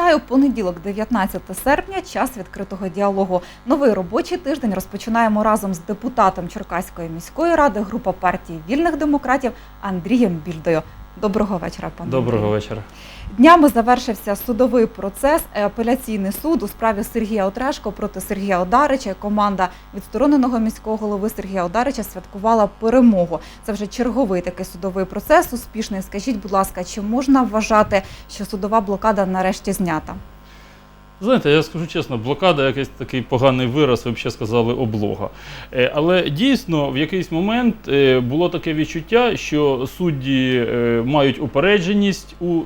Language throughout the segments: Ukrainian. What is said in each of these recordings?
Вітаю понеділок, 19 серпня, час відкритого діалогу. Новий робочий тиждень розпочинаємо разом з депутатом Черкаської міської ради, група партії вільних демократів Андрієм Більдою. Доброго вечора, пане Доброго вечора. Днями завершився судовий процес. е, Апеляційний суд у справі Сергія Отрешко проти Сергія Одарича. Команда відстороненого міського голови Сергія Одарича святкувала перемогу. Це вже черговий такий судовий процес. Успішний. Скажіть, будь ласка, чи можна вважати, що судова блокада нарешті знята? Знаєте, я скажу чесно, блокада якийсь такий поганий вираз, ви б ще сказали облога. Е, Але дійсно в якийсь момент е, було таке відчуття, що судді е, мають упередженість у,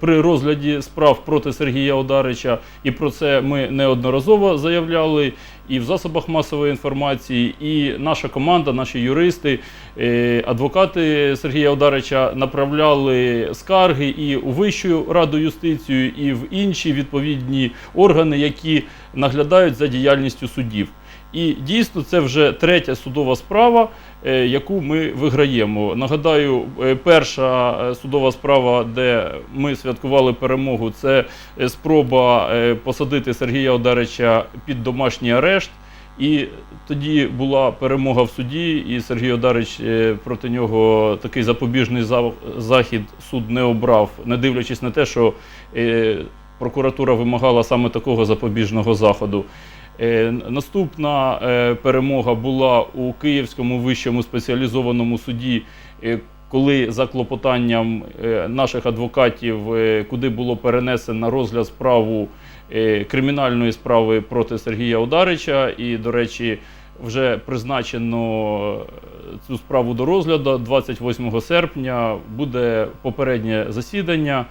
при розгляді справ проти Сергія Одарича, і про це ми неодноразово заявляли. І в засобах масової інформації, і наша команда, наші юристи, е, адвокати Сергія Ударича направляли скарги і у Вищу раду юстицію, і в інші відповідні органи, які наглядають за діяльністю суддів. І дійсно це вже третя судова справа, е, яку ми виграємо. Нагадаю, е, перша е, судова справа, де ми святкували перемогу, це спроба посадити Сергія Одарича під домашній арешт. І тоді була перемога в суді, і Сергій Одарич проти нього такий запобіжний захід суд не обрав, не дивлячись на те, що прокуратура вимагала саме такого запобіжного заходу. Е, Наступна е, перемога була у Київському вищому спеціалізованому суді, е, коли за клопотанням наших адвокатів, куди було перенесено розгляд справу кримінальної справи проти Сергія Ударича. І, до речі, вже призначено цю справу до розгляду 28 серпня. Буде попереднє засідання,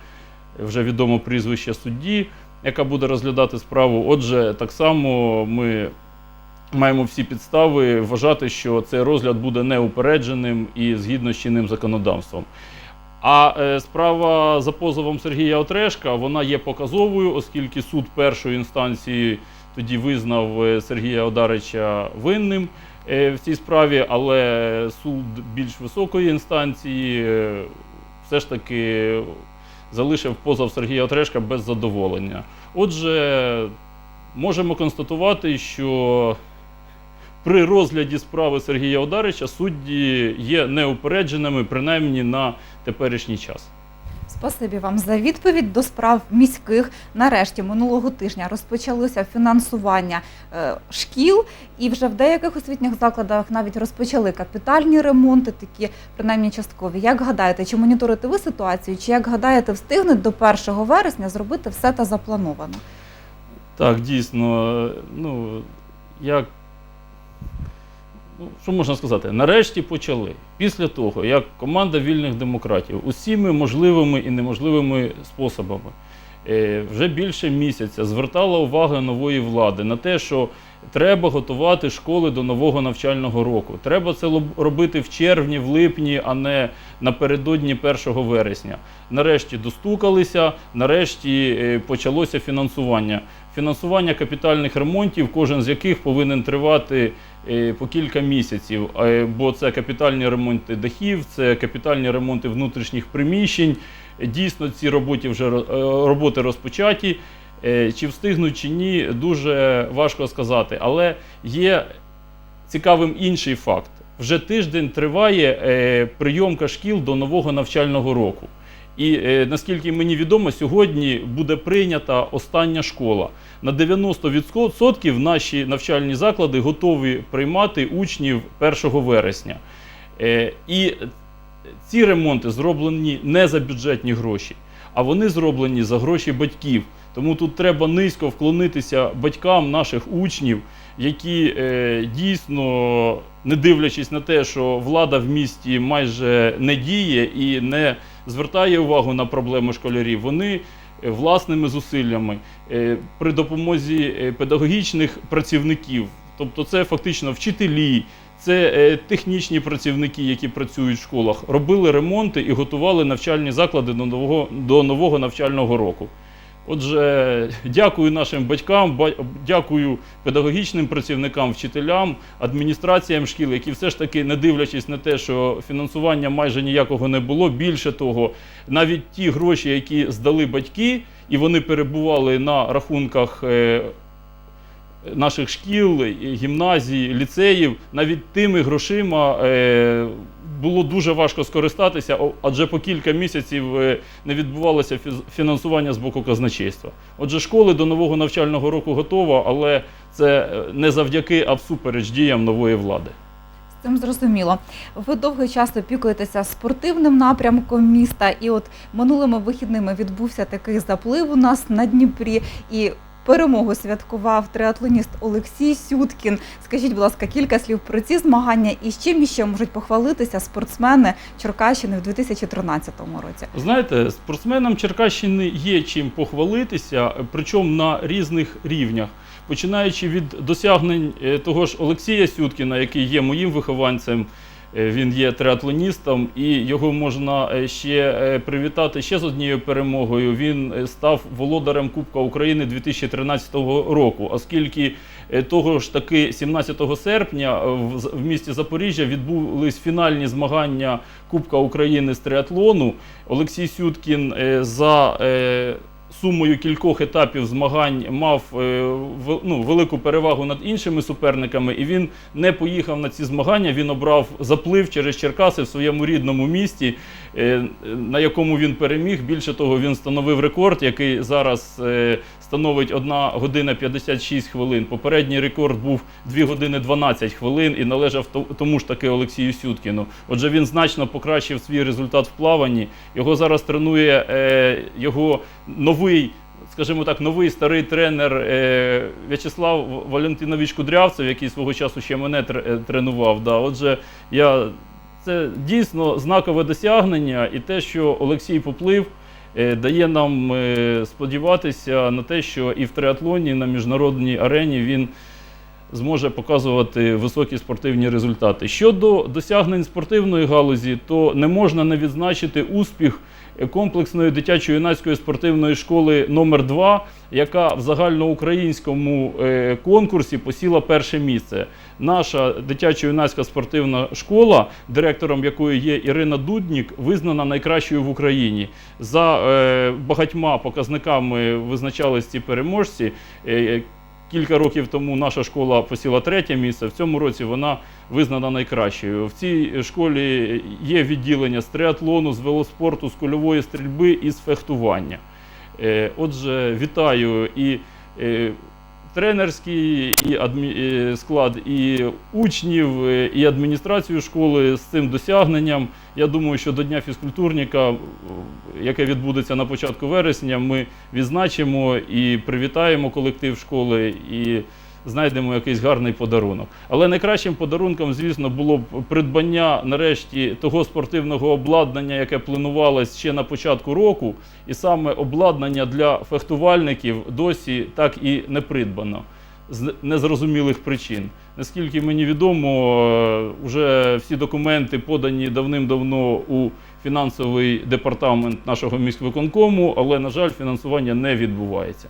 вже відомо прізвище судді, яка буде розглядати справу. Отже, так само ми маємо всі підстави вважати, що цей розгляд буде неупередженим і згідно з чинним законодавством. А е, справа за позовом Сергія Отрешка вона є показовою, оскільки суд першої інстанції тоді визнав е, Сергія Одарича винним е, в цій справі, але суд більш високої інстанції все ж таки залишив позов Сергія Отрешка без задоволення. Отже, можемо констатувати, що при розгляді справи Сергія Одарича судді є неупередженими, принаймні на теперішній час. Спасибі вам за відповідь до справ міських. Нарешті минулого тижня розпочалося фінансування е, шкіл, і вже в деяких освітніх закладах навіть розпочали капітальні ремонти, такі принаймні часткові. Як гадаєте, чи моніторите ви ситуацію, чи як гадаєте, встигнуть до 1 вересня зробити все та заплановано? Так, дійсно, ну як ну, що можна сказати? Нарешті почали. Після того, як команда вільних демократів усіми можливими і неможливими способами е, вже більше місяця звертала увагу нової влади на те, що треба готувати школи до нового навчального року. Треба це робити в червні, в липні, а не напередодні 1 вересня. Нарешті достукалися, нарешті е, почалося фінансування. Фінансування капітальних ремонтів, кожен з яких повинен тривати по кілька місяців. Е, Бо це капітальні ремонти дахів, це капітальні ремонти внутрішніх приміщень. Е, Дійсно, ці роботи вже е, роботи розпочаті. Е, Чи встигнуть чи ні, дуже важко сказати. Але є цікавим інший факт. Вже тиждень триває е, прийомка шкіл до нового навчального року. І е, наскільки мені відомо, сьогодні буде прийнята остання школа. На 90% наші навчальні заклади готові приймати учнів 1 вересня. Е, і ці ремонти зроблені не за бюджетні гроші, а вони зроблені за гроші батьків. Тому тут треба низько вклонитися батькам наших учнів, які е, дійсно, не дивлячись на те, що влада в місті майже не діє і не звертає увагу на проблеми школярів, вони е, власними зусиллями е, при допомозі е, педагогічних працівників, тобто це фактично вчителі, це технічні працівники, які працюють в школах, робили ремонти і готували навчальні заклади до нового, до нового навчального року. Отже, дякую нашим батькам, ба- дякую педагогічним працівникам, вчителям, адміністраціям шкіл, які все ж таки, не дивлячись на те, що фінансування майже ніякого не було. Більше того, навіть ті гроші, які здали батьки, і вони перебували на рахунках. е, Наших шкіл, гімназій, ліцеїв навіть тими грошима е, було дуже важко скористатися, адже по кілька місяців е, не відбувалося фінансування з боку казначейства. Отже, школи до нового навчального року готова, але це е, не завдяки, а всупереч діям нової влади. Цим зрозуміло. Ви довгий час опікуєтеся спортивним напрямком міста, і от минулими вихідними відбувся такий заплив у нас на Дніпрі. І перемогу святкував триатлоніст Олексій Сюткін. Скажіть, будь ласка, кілька слів про ці змагання і з чим іще можуть похвалитися спортсмени Черкащини в 2013 році. Знаєте, спортсменам Черкащини є чим похвалитися, причому на різних рівнях. Починаючи від досягнень е, того ж Олексія Сюткіна, який є моїм вихованцем, він є триатлоністом, і його можна е, ще е, привітати ще з однією перемогою. Він е, став володарем Кубка України 2013 року, оскільки е, того ж таки 17 серпня е, в місті Запоріжжя відбулись фінальні змагання Кубка України з триатлону. Олексій Сюткін е, за е, сумою кількох етапів змагань мав е, ну, велику перевагу над іншими суперниками, і він не поїхав на ці змагання. Він обрав заплив через Черкаси в своєму рідному місті, е, на якому він переміг. Більше того, він встановив рекорд, який зараз е, становить 1 година 56 хвилин. Попередній рекорд був 2 години 12 хвилин і належав тому ж таки Олексію Сюткіну. Отже, він значно покращив свій результат в плаванні. Його зараз тренує е, його новий. Скажімо так, новий старий тренер е, В'ячеслав Валентинович Кудрявцев, який свого часу ще мене е, тренував. Да. Отже, я, це дійсно знакове досягнення, і те, що Олексій поплив, дає нам е, сподіватися на те, що і в триатлоні, на міжнародній арені він зможе показувати високі спортивні результати. Щодо досягнень спортивної галузі, то не можна не відзначити успіх комплексної дитячо-юнацької спортивної школи номер 2 яка в загальноукраїнському е, конкурсі посіла перше місце. Наша дитячо-юнацька спортивна школа, директором якої є Ірина Дуднік, визнана найкращою в Україні. За е, багатьма показниками визначались ці переможці. Кілька років тому наша школа посіла третє місце. В цьому році вона визнана найкращою. В цій школі є відділення з триатлону, з велоспорту, з кульової стрільби і з фехтування. Е, Отже, вітаю і е, тренерський і адмі... е, склад, і учнів, і адміністрацію школи з цим досягненням. Я думаю, що до Дня фізкультурника, е, яке відбудеться на початку вересня, ми відзначимо і привітаємо колектив школи і знайдемо якийсь гарний подарунок. Але найкращим подарунком, звісно, було б придбання нарешті того спортивного обладнання, яке планувалось ще на початку року, і саме обладнання для фехтувальників досі так і не придбано з незрозумілих причин. Наскільки мені відомо, вже всі документи подані давним-давно у фінансовий департамент нашого міськвиконкому, але, на жаль, фінансування не відбувається.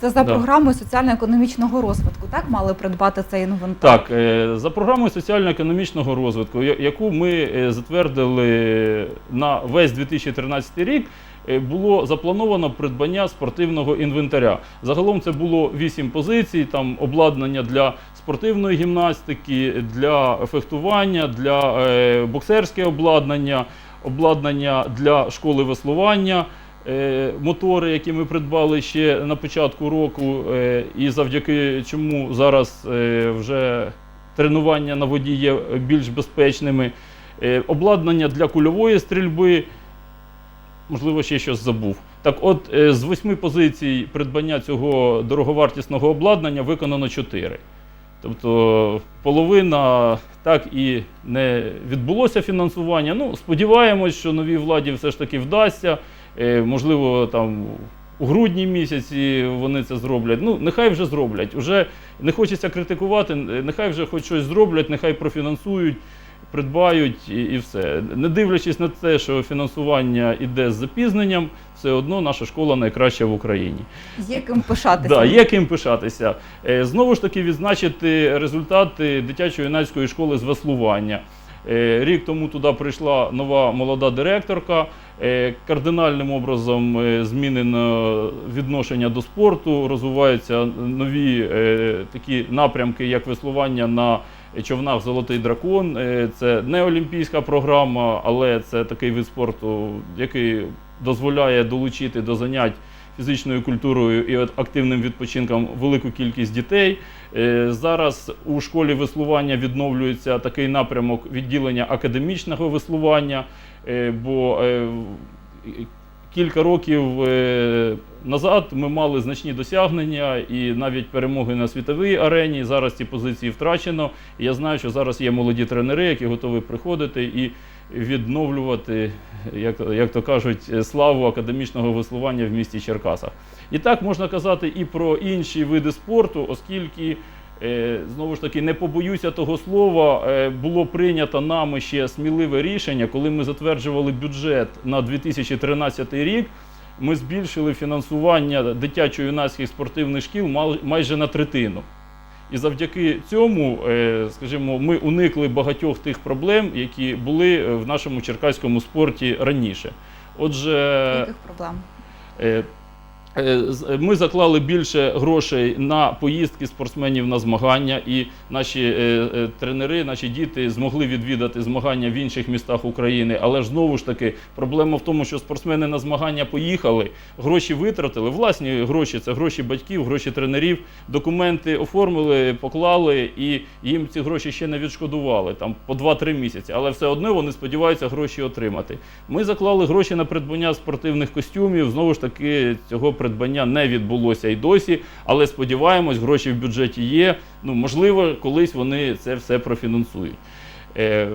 Це за Да. програмою соціально-економічного розвитку. Так мали придбати цей інвентар. Так, е, за програмою соціально-економічного розвитку, я- яку ми е, затвердили на весь 2013 рік, е, було заплановано придбання спортивного інвентаря. Загалом це було 8 позицій, там обладнання для спортивної гімнастики, для фехтування, для е, боксерське обладнання, обладнання для школи веслування. Е, Мотори, які ми придбали ще на початку року, е, і завдяки чому зараз е, вже тренування на воді є більш безпечними. Обладнання для кульової стрільби, можливо, ще щось забув. Так от, з восьми позицій придбання цього дороговартісного обладнання виконано чотири. Тобто половина так і не відбулося фінансування. Ну, сподіваємось, що новій владі все ж таки вдасться. Е, Можливо, там у грудні місяці вони це зроблять. Ну, нехай вже зроблять. Уже не хочеться критикувати, нехай вже хоч щось зроблять, нехай профінансують, придбають і, і все. Не дивлячись на те, що фінансування йде з запізненням, все одно наша школа найкраща в Україні. Є ким пишатися. Да, є ким пишатися. Е, Знову ж таки, відзначити результати дитячо-юнацької школи з веслування. Е, Рік тому туди прийшла нова молода директорка. Е, Кардинальним образом е, змінено відношення до спорту, розвиваються нові е, такі напрямки, як веслування на човнах Золотий дракон. Це не олімпійська програма, але це такий вид спорту, який дозволяє долучити до занять фізичною культурою і активним відпочинком велику кількість дітей. Зараз у школі веслування відновлюється такий напрямок відділення академічного веслування, бо е, кілька років е, назад ми мали значні досягнення і навіть перемоги на світовій арені. Зараз ці позиції втрачено. Я знаю, що зараз є молоді тренери, які готові приходити і відновлювати, як, як то кажуть, славу академічного веслування в місті Черкасах. І так можна казати і про інші види спорту, оскільки. Е, Знову ж таки, не побоюся того слова. е, Було прийнято нами ще сміливе рішення, коли ми затверджували бюджет на 2013 рік. Ми збільшили фінансування дитячо-юнацьких спортивних шкіл майже на третину. І завдяки цьому, е, скажімо, ми уникли багатьох тих проблем, які були в нашому черкаському спорті раніше. Отже, Яких проблем? Е, е, Ми заклали більше грошей на поїздки спортсменів на змагання, і наші е, тренери, наші діти змогли відвідати змагання в інших містах України. Але ж знову ж таки, проблема в тому, що спортсмени на змагання поїхали, гроші витратили, власні гроші це гроші батьків, гроші тренерів, документи оформили, поклали, і їм ці гроші ще не відшкодували там по 2-3 місяці. Але все одно вони сподіваються гроші отримати. Ми заклали гроші на придбання спортивних костюмів. Знову ж таки, цього придбання не відбулося і досі. Але сподіваємось, гроші в бюджеті є. Ну можливо, колись вони це все профінансують. Е,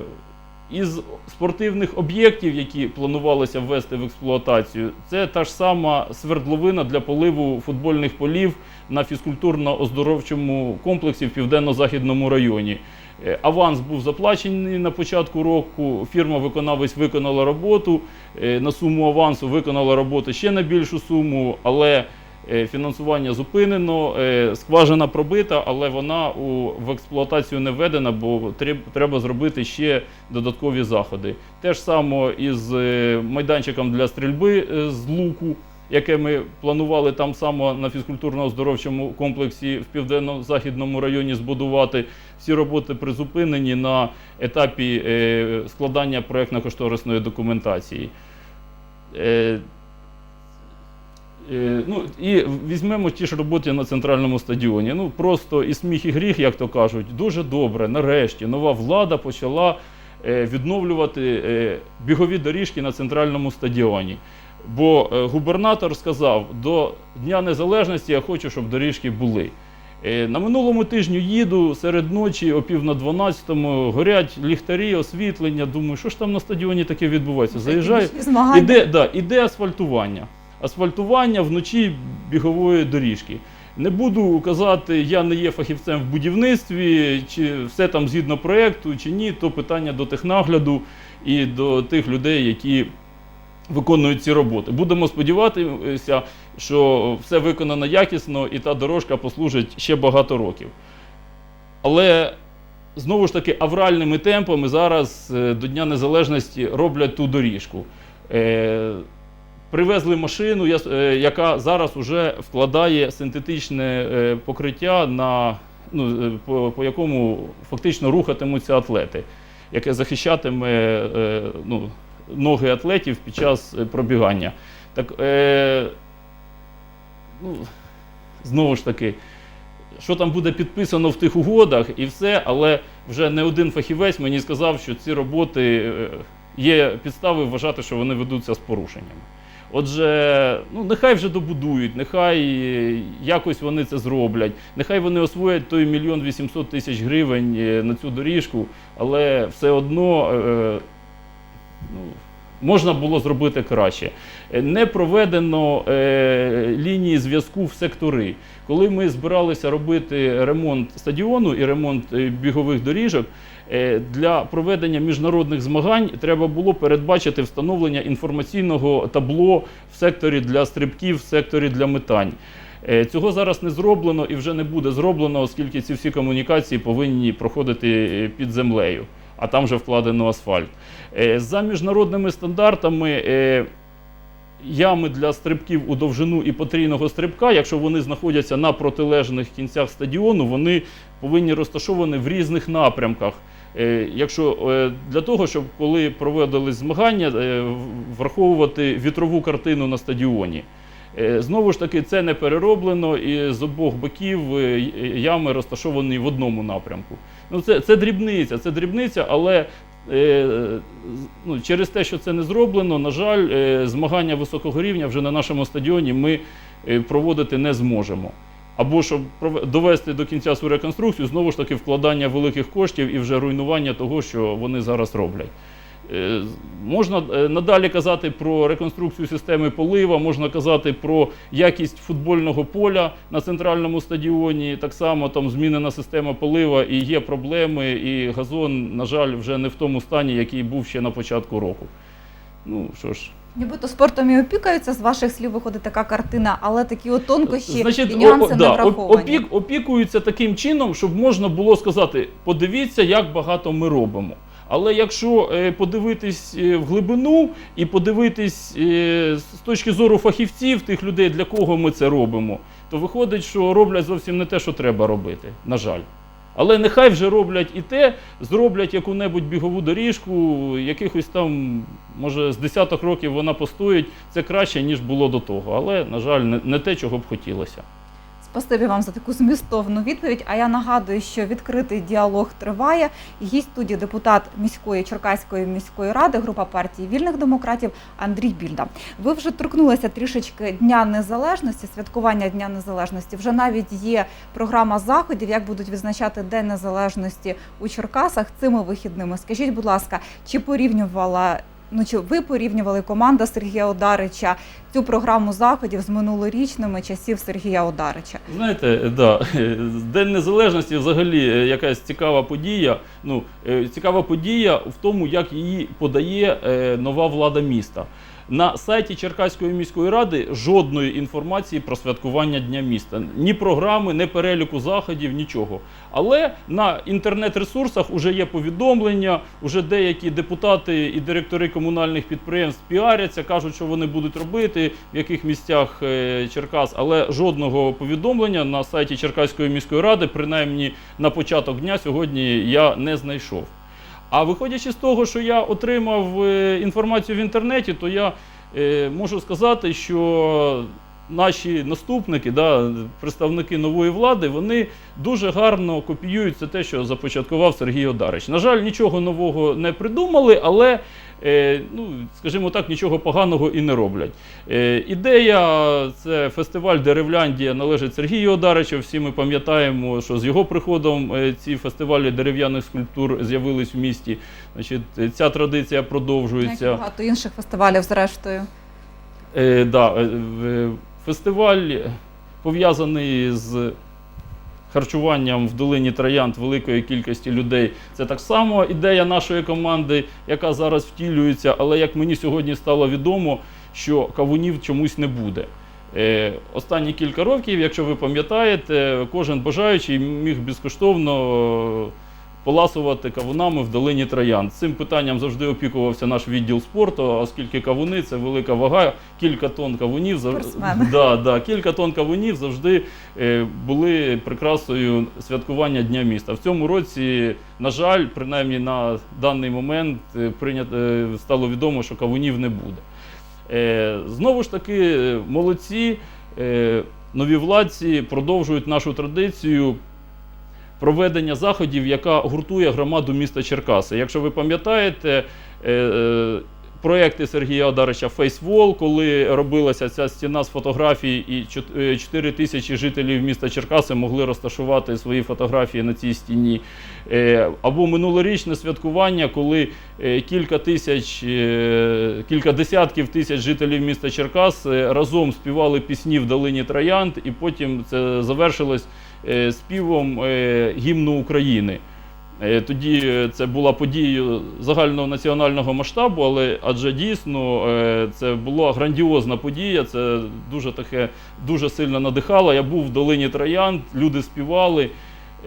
із спортивних об'єктів, які планувалося ввести в експлуатацію, це та ж сама свердловина для поливу футбольних полів на фізкультурно-оздоровчому комплексі в південно-західному районі. Е, Аванс був заплачений на початку року. Фірма-виконавець виконала роботу. Е, На суму авансу виконала роботу ще на більшу суму, але е, фінансування зупинено. Скважина пробита, але вона в експлуатацію не введена, бо треба зробити ще додаткові заходи. Те ж саме із майданчиком для стрільби з луку яке ми планували там само на фізкультурно-оздоровчому комплексі в південно-західному районі збудувати. Всі роботи призупинені на етапі е, складання проєктно-кошторисної документації. Е, Е, Ну, і візьмемо ті ж роботи на центральному стадіоні. Ну просто і сміх, і гріх, як то кажуть, дуже добре. Нарешті нова влада почала відновлювати бігові доріжки на центральному стадіоні. Бо е, губернатор сказав, до Дня Незалежності я хочу, щоб доріжки були. Е, На минулому тижню їду серед ночі, о пів на 12-му, горять ліхтарі, освітлення. Думаю, що ж там на стадіоні таке відбувається? Заїжджаю, Іде, да, іде асфальтування. Асфальтування вночі бігової доріжки. Не буду казати, я не є фахівцем в будівництві, чи все там згідно проєкту, чи ні, то питання до технагляду і до тих людей, які виконують ці роботи. Будемо сподіватися, що все виконано якісно і та дорожка послужить ще багато років. Але знову ж таки авральними темпами зараз е, до Дня Незалежності роблять ту доріжку. Е, Привезли машину, е, яка зараз вже вкладає синтетичне покриття, на, ну, по, по якому фактично рухатимуться атлети, яке захищатиме ну, ноги атлетів під час е, пробігання. Так, е, ну, знову ж таки, що там буде підписано в тих угодах і все, але вже не один фахівець мені сказав, що ці роботи е, є підстави вважати, що вони ведуться з порушеннями. Отже, ну нехай вже добудують, нехай е, якось вони це зроблять, нехай вони освоять той мільйон вісімсот тисяч гривень на цю доріжку, але все одно ну, можна було зробити краще. Е, Не проведено е, лінії зв'язку в сектори. Коли ми збиралися робити ремонт стадіону і ремонт е, бігових доріжок, е, для проведення міжнародних змагань треба було передбачити встановлення інформаційного табло в секторі для стрибків, в секторі для метань. Цього зараз не зроблено і вже не буде зроблено, оскільки ці всі комунікації повинні проходити під землею. а там вже вкладено асфальт. Е, За міжнародними стандартами. е, Ями для стрибків у довжину і потрійного стрибка, якщо вони знаходяться на протилежних кінцях стадіону, вони повинні розташовані в різних напрямках. Е, Якщо для того, щоб коли проводились змагання, враховувати вітрову картину на стадіоні. Знову ж таки, це не перероблено, і з обох боків ями розташовані в одному напрямку. Ну, це, це дрібниця, це дрібниця, але ну, через те, що це не зроблено, на жаль, е, змагання високого рівня вже на нашому стадіоні ми е, проводити не зможемо. Або щоб довести до кінця свою реконструкцію, знову ж таки вкладання великих коштів і вже руйнування того, що вони зараз роблять. Е, Можна е, надалі казати про реконструкцію системи полива, можна казати про якість футбольного поля на центральному стадіоні. Так само там змінена система полива і є проблеми, і газон, на жаль, вже не в тому стані, який був ще на початку року. Ну що ж, Нібито спортом і опікаються, з ваших слів виходить така картина, але такі от тонкощі і нюанси о- не да, враховані. опік, опікуються таким чином, щоб можна було сказати: подивіться, як багато ми робимо. Але якщо е, подивитись е, в глибину і подивитись е, з точки зору фахівців, тих людей, для кого ми це робимо, то виходить, що роблять зовсім не те, що треба робити, на жаль. Але нехай вже роблять і те, зроблять яку-небудь бігову доріжку, якихось там, може, з десяток років вона постоїть, це краще, ніж було до того. Але, на жаль, не, не те, чого б хотілося. Спасибі вам за таку змістовну відповідь. А я нагадую, що відкритий діалог триває. Гість студії депутат міської Черкаської міської ради, група партії вільних демократів Андрій Більда. Ви вже торкнулися трішечки Дня Незалежності, святкування Дня Незалежності. Вже навіть є програма заходів, як будуть відзначати День Незалежності у Черкасах цими вихідними. Скажіть, будь ласка, чи порівнювала Ну, чи ви порівнювали команда Сергія Одарича цю програму заходів з минулорічними часів Сергія Одарича? Знаєте, да, День Незалежності взагалі е, якась цікава подія. Ну, е, цікава подія в тому, як її подає е, нова влада міста. На сайті Черкаської міської ради жодної інформації про святкування Дня міста. Ні програми, ні переліку заходів, нічого. Але на інтернет-ресурсах вже є повідомлення, вже деякі депутати і директори комунальних підприємств піаряться, кажуть, що вони будуть робити, в яких місцях е, Черкас, але жодного повідомлення на сайті Черкаської міської ради, принаймні на початок дня, сьогодні я не знайшов. А виходячи з того, що я отримав е, інформацію в інтернеті, то я е, можу сказати, що наші наступники, да, представники нової влади, вони дуже гарно копіюють це те, що започаткував Сергій Одарич. На жаль, нічого нового не придумали, але, е, ну, скажімо так, нічого поганого і не роблять. Е, ідея це фестиваль Деревляндія належить Сергію Одаричу. Всі ми пам'ятаємо, що з його приходом е, ці фестивалі дерев'яних скульптур з'явились в місті. Значить, ця традиція Як продовжується. багато інших фестивалів, зрештою. Е, да, е, фестиваль пов'язаний з харчуванням в долині Троянд великої кількості людей. Це так само ідея нашої команди, яка зараз втілюється, але як мені сьогодні стало відомо, що кавунів чомусь не буде. Е, останні кілька років, якщо ви пам'ятаєте, кожен бажаючий міг безкоштовно поласувати кавунами в долині Троян. Цим питанням завжди опікувався наш відділ спорту, оскільки кавуни це велика вага, кілька тонн кавунів да, да, кілька тонн кавунів завжди е, були прикрасою святкування Дня міста. В цьому році, на жаль, принаймні на даний момент е, прийнято, е, стало відомо, що кавунів не буде. Знову ж таки, молодці, нові владці продовжують нашу традицію проведення заходів, яка гуртує громаду міста Черкаси. Якщо ви пам'ятаєте, е, е, проекти Сергія Одарича Фейсвол, коли робилася ця стіна з фотографій, і 4 тисячі жителів міста Черкаси могли розташувати свої фотографії на цій стіні. Е, Або минулорічне святкування, коли е, кілька тисяч, е, кілька десятків тисяч жителів міста Черкас е, разом співали пісні в долині Троянд, і потім це завершилось е, співом е, гімну України. Е, Тоді е, це була подія загального національного масштабу, але адже дійсно е, це була грандіозна подія. Це дуже таке дуже сильно надихало. Я був в долині Троянд, люди співали.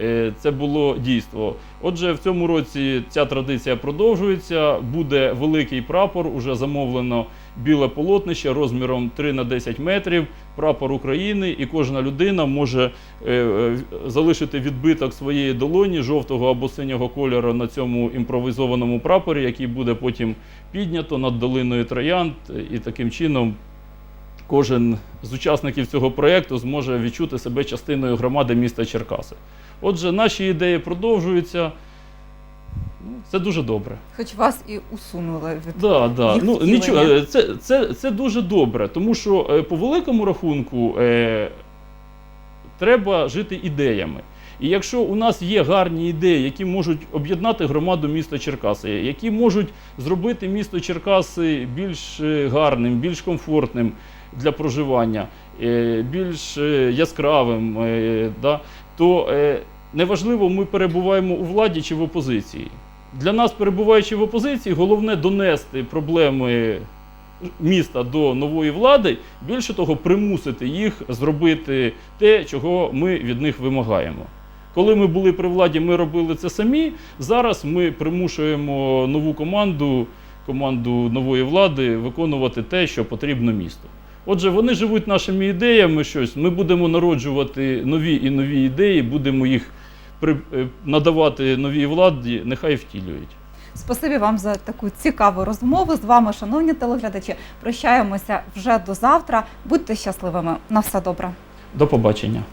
е, це було дійство. Отже, в цьому році ця традиція продовжується. Буде великий прапор, уже замовлено біле полотнище розміром 3 на 10 метрів, прапор України, і кожна людина може е, е, залишити відбиток своєї долоні жовтого або синього кольору на цьому імпровізованому прапорі, який буде потім піднято над долиною Троянд, і таким чином кожен з учасників цього проєкту зможе відчути себе частиною громади міста Черкаси. Отже, наші ідеї продовжуються. Ну, Це дуже добре. Хоч вас і усунули від Да, да. їх Ну, нічого, е, це, це, це дуже добре, тому що е, по великому рахунку е, треба жити ідеями. І якщо у нас є гарні ідеї, які можуть об'єднати громаду міста Черкаси, які можуть зробити місто Черкаси більш е, гарним, більш комфортним для проживання, більш яскравим, да, то неважливо, ми перебуваємо у владі чи в опозиції. Для нас, перебуваючи в опозиції, головне донести проблеми міста до нової влади, більше того, примусити їх зробити те, чого ми від них вимагаємо. Коли ми були при владі, ми робили це самі. Зараз ми примушуємо нову команду, команду нової влади виконувати те, що потрібно місту. Отже, вони живуть нашими ідеями, щось. Ми будемо народжувати нові і нові ідеї, будемо їх надавати новій владі, нехай втілюють. Спасибі вам за таку цікаву розмову з вами, шановні телеглядачі. Прощаємося вже до завтра. Будьте щасливими. На все добре. До побачення.